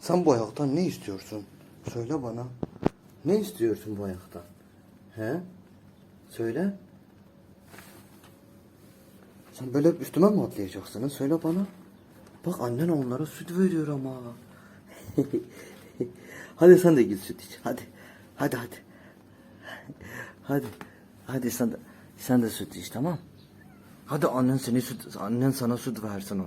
Sen bu ayaktan ne istiyorsun? Söyle bana. Ne istiyorsun bu ayaktan? He? Söyle. Sen böyle üstüme mi atlayacaksın? Söyle bana. Bak annen onlara süt veriyor ama. hadi sen de git süt iç. Hadi. Hadi hadi. Hadi. Hadi sen de sen de süt iç tamam? Hadi annen seni süt annen sana süt versin o.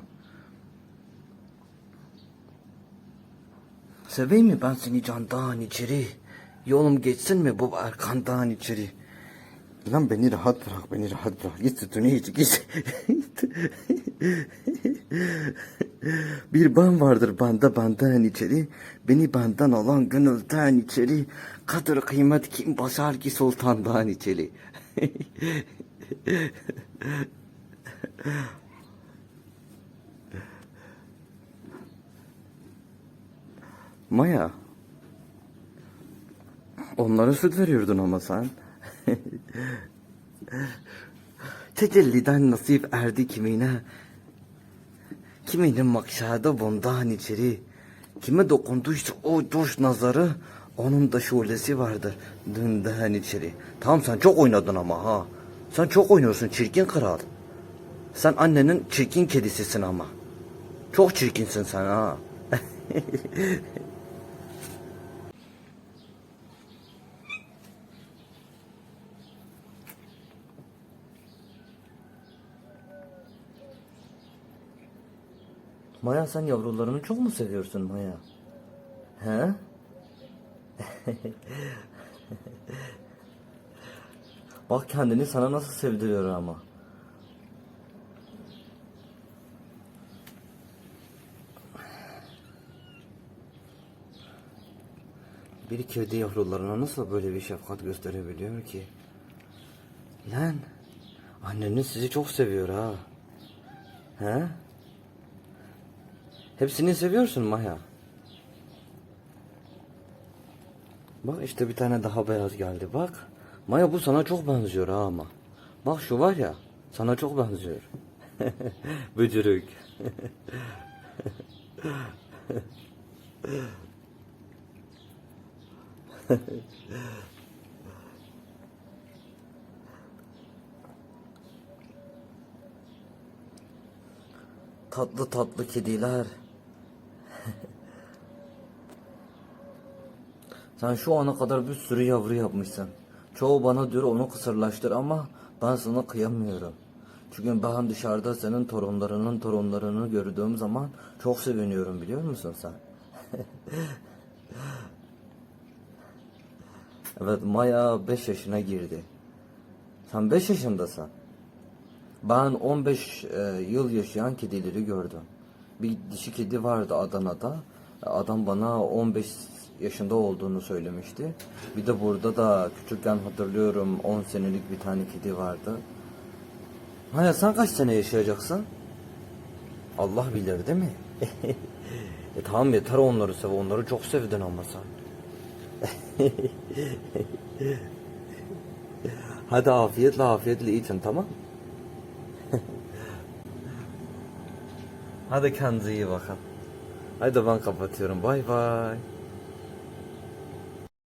Seveyim mi ben seni candan içeri? Yolum geçsin mi bu arkandan içeri? Lan beni rahat bırak, beni rahat bırak. Git sütünü iç, git. Bir ben vardır banda benden içeri. Beni benden alan gönülden içeri. Kadir kıymet kim basar ki sultandan içeri. Maya. Onlara süt veriyordun ama sen. Tecelliden nasip erdi kimine. Kiminin maksadı bundan içeri. Kime dokunduysa o doş nazarı onun da şulesi vardır dünden içeri. Tamam sen çok oynadın ama ha. Sen çok oynuyorsun çirkin kral. Sen annenin çirkin kedisisin ama. Çok çirkinsin sen ha. Maya sen yavrularını çok mu seviyorsun Maya? He? Bak kendini sana nasıl sevdiriyor ama. Bir kedi yavrularına nasıl böyle bir şefkat gösterebiliyor ki? Lan, anneniz sizi çok seviyor ha. He? Hepsini seviyorsun Maya. Bak işte bir tane daha beyaz geldi bak. Maya bu sana çok benziyor ha ama. Bak şu var ya sana çok benziyor. Bücürük. tatlı tatlı kediler. Sen şu ana kadar bir sürü yavru yapmışsın. Çoğu bana diyor onu kısırlaştır ama ben sana kıyamıyorum. Çünkü ben dışarıda senin torunlarının torunlarını gördüğüm zaman çok seviniyorum biliyor musun sen? evet Maya 5 yaşına girdi. Sen 5 yaşındasın. Ben 15 e, yıl yaşayan kedileri gördüm. Bir dişi kedi vardı Adana'da. Adam bana 15 yaşında olduğunu söylemişti. Bir de burada da küçükken hatırlıyorum 10 senelik bir tane kedi vardı. Hayır sen kaç sene yaşayacaksın? Allah bilir değil mi? e tamam yeter onları sev. Onları çok sevdin ama sen. Hadi afiyetle afiyetle için tamam Hadi kendinize iyi bakın. Hadi ben kapatıyorum. Bay bay.